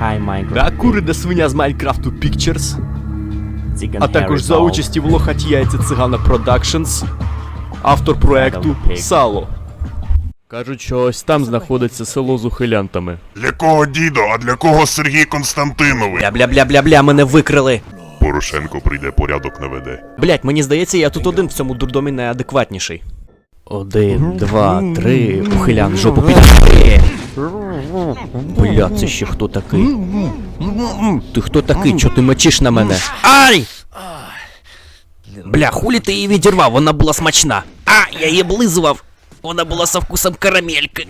Hi Minecraft. та курида свиня з Майнкрафту Pictures, а також за участі в лохаті яйця цигана Productions, автор проекту Сало. Кажуть, що ось там знаходиться село з ухилянтами. Для кого дідо, а для кого Сергій Константинович? Бля-бля-бля-бля-бля, мене викрили. Порошенко прийде, порядок наведе. Блять, мені здається, я тут один в цьому дурдомі найадекватніший. Один, два, три, ухилян, жопу підійди. Бля, це ще хто такий? Ти хто такий? Чо ти мочиш на мене? Ай! Бля, хулі ти її відірвав, вона була смачна. А, я її облизував. Вона була со вкусом карамельки.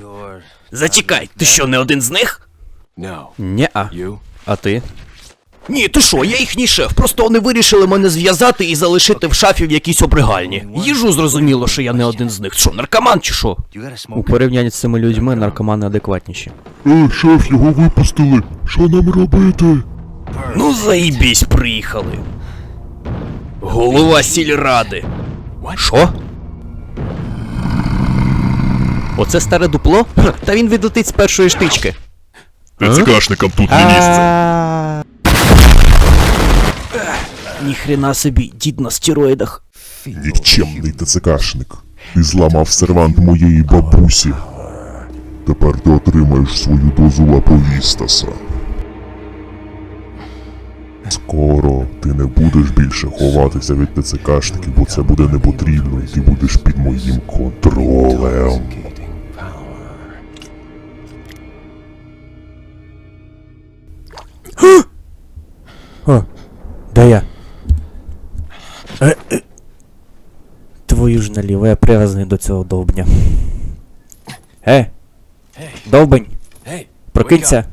Зачекай, ти що, не один з них? Ні-а. А ти? Ні, ти що, я їхній шеф. Просто вони вирішили мене зв'язати і залишити в шафі в якійсь обригальні. Їжу зрозуміло, що я не один з них. Що, наркоман чи що? У порівнянні з цими людьми наркомани адекватніші. Е, шеф, його випустили. Що нам робити? Ну заїбісь, приїхали. Голова сільради. Що? Оце старе дупло? Ха, Та він відлетить з першої штички. ТЦКшникам тут не місце. Ніхрена собі, дід на стероїдах. Нікчемний ТЦКшник. Ти зламав сервант моєї бабусі. Тепер ти отримаєш свою дозу лаповістаса. Скоро ти не будеш більше ховатися від ТЦКшників, бо це буде не потрібно, і ти будеш під моїм контролем. О, де я? Твою ж наліво, я прив'язаний до цього довбня. Е! Довбень! Прокинься!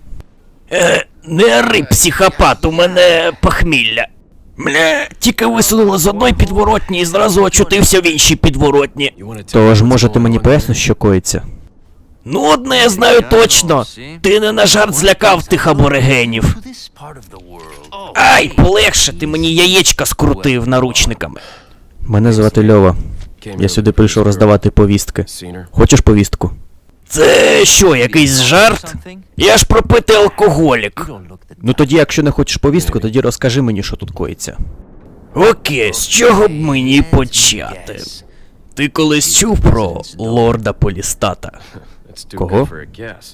Е, не ори, психопат, у мене похмілля. Мля, тільки висунули з одної підворотні і зразу очутився в іншій підворотні. Тож, може, ти мені поясниш, що коїться? Ну, одне я знаю точно. Ти не на жарт злякав тих аборигенів. Ай, полегше, ти мені яєчка скрутив наручниками. Мене звати Льова. Я сюди прийшов роздавати повістки. Хочеш повістку? Це що, якийсь жарт? Я ж пропитий алкоголік. Ну тоді, якщо не хочеш повістку, тоді розкажи мені, що тут коїться. Окей, з чого б мені почати? Ти колись чув про лорда Полістата? Кого?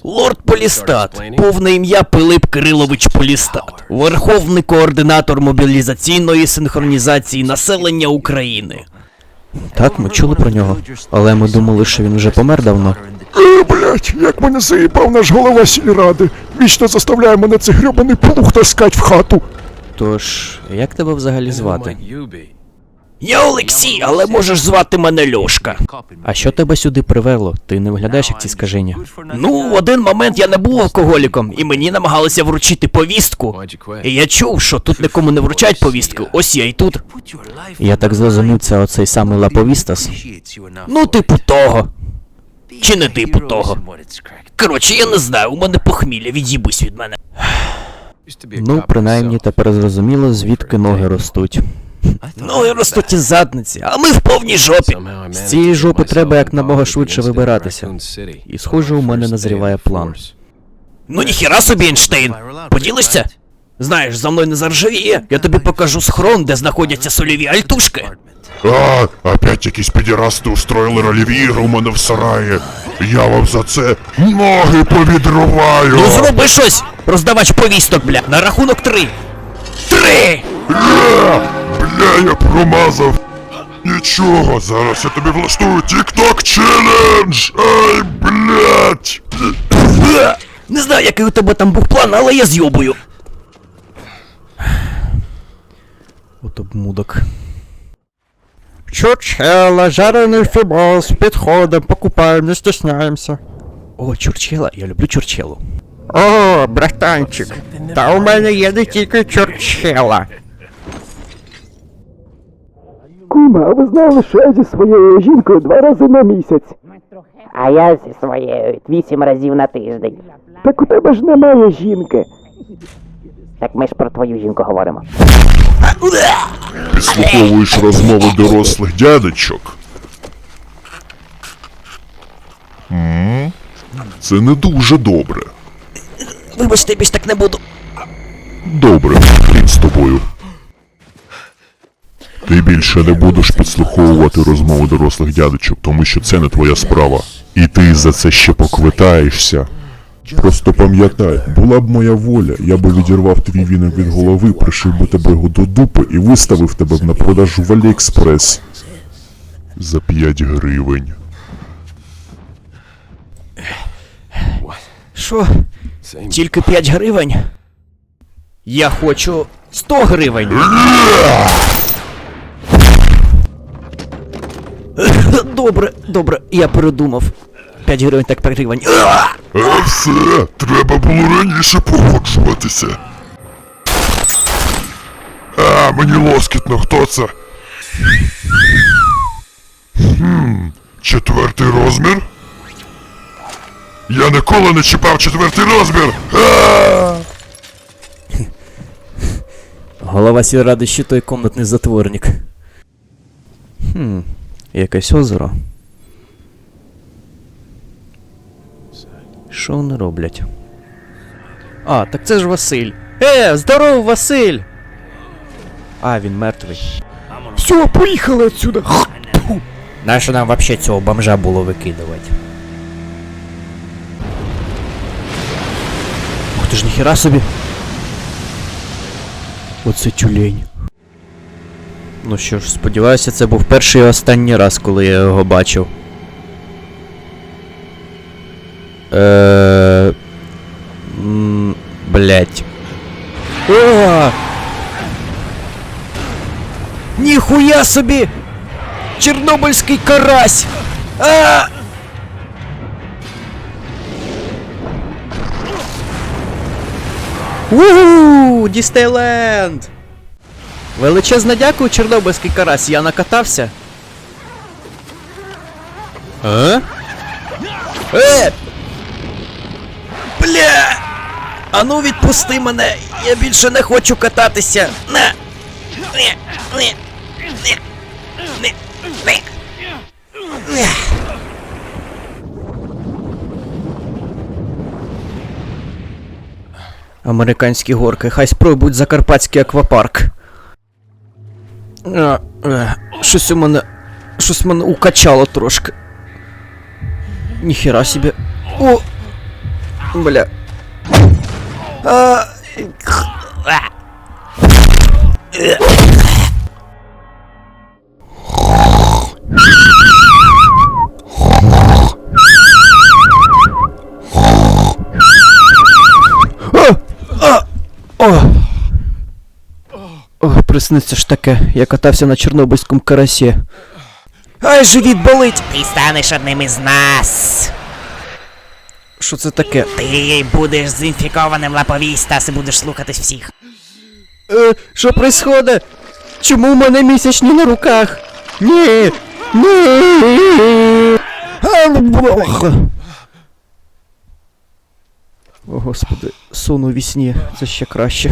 Лорд Полістат, повне ім'я Пилип Кирилович Полістат, верховний координатор мобілізаційної синхронізації населення України. Так, ми чули про нього, але ми думали, що він вже помер давно. Е, блять, як мене заїбав наш голова сільради. Вічно заставляє мене цей грьобаний плуг таскать в хату. Тож, як тебе взагалі звати? Я Олексій, але можеш звати мене Льошка. А що тебе сюди привело? Ти не виглядаєш як ці скаження? Ну, в один момент я не був алкоголіком, і мені намагалися вручити повістку. І я чув, що тут нікому не вручають повістку. Ось я і тут. Я так зрозумів, це оцей самий Лаповістас. Ну, типу того. Чи не типу того? Коротше, я не знаю, у мене похмілля, від'їбись від мене. Ну, принаймні, тепер зрозуміло, звідки ноги ростуть. Ноги ростуть із задниці, а ми в повній жопі. З цієї жопи треба якнамога швидше вибиратися. І схоже, у мене назріває план. Ну ніхіра собі, Ейнштейн! Поділишся? Знаєш, за мною не заржавіє, я тобі покажу схрон, де знаходяться сольові альтушки. А, опять якісь підірасти устроїли рольові ігри у мене в сараї. Я вам за це ноги повідруваю. Ну зроби щось! Роздавач повісток, бля, на рахунок три! Три! Бля, я промазав. Нічого, зараз я тобі влаштую TikTok челендж. Ай, блядь. Е, Не знаю, який у тебе там був план, але я з'йобую. От обмудок. Чурчхела, жарений фібос, підходимо, покупаємо, не стесняємося. О, чурчела, я люблю чурчелу. О, братанчик, та у мене є не тільки чурчхела. Кума, а ви знали, що я зі своєю жінкою два рази на місяць? А я зі своєю вісім разів на тиждень. Так у тебе ж немає жінки. Так ми ж про твою жінку говоримо. Підслуховуєш розмови дорослих дядечок. М? Це не дуже добре. Вибачте, більш так не буду. Добре, хрін з тобою. Ти більше не будеш підслуховувати розмови дорослих дядечок, тому що це не твоя справа. І ти за це ще поквитаєшся. Просто пам'ятай, була б моя воля, я би відірвав твій віник від голови, пришив би тебе його до дупи і виставив тебе на продаж в Аліекспрес. За 5 гривень. Що? Тільки 5 гривень? Я хочу 100 гривень. Добре, добре, я передумав. 5 гривень так 5 гривень. А все, треба було раніше погоджуватися. А, мені лоскітно, хто це? Хм, четвертий розмір? Я ніколи не чіпав четвертий розмір! А! Голова сільради ще той комнатний затворник. Хм, якесь озеро. Що вони роблять? А, так це ж Василь. Е, здоров, Василь! А, він мертвий. Все, поїхали отсюда. Нащо нам вообще цього бомжа було викидувати? Ух ти ж ніхера собі. Оце тюлень. Ну що ж, сподіваюся, це був перший і останній раз, коли я його бачив. Е. Блять. Ніхуя собі! Чорнобильський карась! А! Ууу, Дістейленд! Величезне дякую, Чорнобильський карась, я накатався. А? Е! Бля! Ану відпусти мене! Я більше не хочу кататися! На! Ні, ні, ні, ні, ні. Ні. Американські горки, хай спробують закарпатський аквапарк. А, е, щось у мене. Щось мене укачало трошки. Ніхера собі. О! Бля. А, присниться ж таке, я катався на Чорнобильському карасі. Ай, живіт болить! Ти станеш одним із нас. Що це таке? Ти будеш з інфікованим лаповістас і будеш слухатись всіх. Е, що происходить? Чому в мене місячні на руках? Ні! Ні! О, господи, сон у вісні, це ще краще.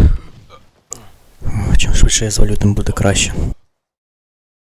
Чим швидше я звалю, тим буде краще.